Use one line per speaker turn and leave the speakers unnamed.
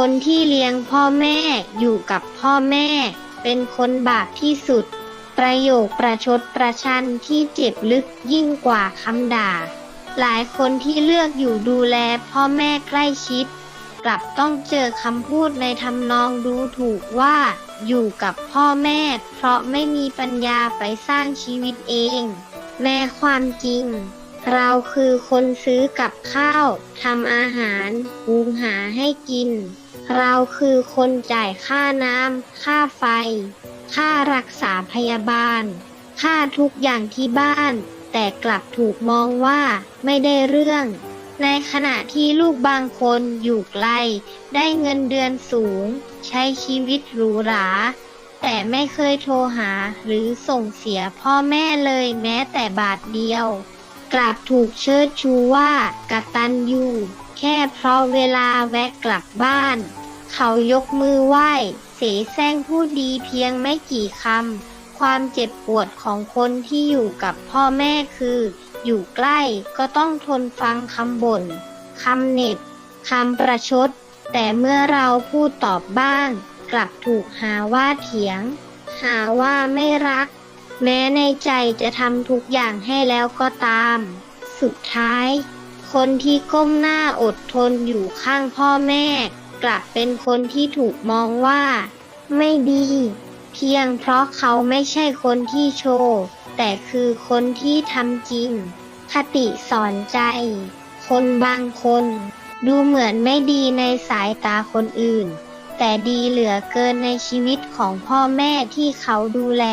คนที่เลี้ยงพ่อแม่อยู่กับพ่อแม่ เป็นคนบาปที่สุด ประโยคประชดประชันที่เจ็บลึกยิ่งกว่าคำด่า หลายคนที่เลือกอยู่ดูแลพ่อแม่ใกล้ชิด กลับต้องเจอคำพูดในทำนองดูถูกว่า อยู่กับพ่อแม่ เพราะไม่มีปัญญาไปสร้างชีวิตเอง แม้ความจริงเราคือคนซื้อกับข้าว ทำอาหาร หุงหาให้กิน เราคือคนจ่ายค่าน้ำ ค่าไฟ ค่ารักษาพยาบาล ค่าทุกอย่างที่บ้าน แต่กลับถูกมองว่าไม่ได้เรื่อง ในขณะที่ลูกบางคนอยู่ไกล ได้เงินเดือนสูง ใช้ชีวิตหรูหรา แต่ไม่เคยโทรหาหรือส่งเสียพ่อแม่เลยแม้แต่บาทเดียว กลับถูกเชิดชูว่ากตันยู แค่เพราะเวลาแวะกลับบ้าน เขายกมือไหว้ เสแสร้งพูดดีเพียงไม่กี่คำ ความเจ็บปวดของคนที่อยู่กับพ่อแม่คือ อยู่ใกล้ก็ต้องทนฟังคำบ่นคำเหน็บคำประชด แต่เมื่อเราพูดตอบบ้าง กลับถูกหาว่าเถียง หาว่าไม่รัก แม้ในใจจะทำทุกอย่างให้แล้วก็ตาม สุดท้าย คนที่ก้มหน้าอดทนอยู่ข้างพ่อแม่ กลับเป็นคนที่ถูกมองว่า ไม่ดี เพียงเพราะเขาไม่ใช่คนที่โชว์ แต่คือคนที่ทำจริง คติสอนใจ คนบางคน ดูเหมือนไม่ดีในสายตาคนอื่น แต่ดีเหลือเกินในชีวิตของพ่อแม่ที่เขาดูแล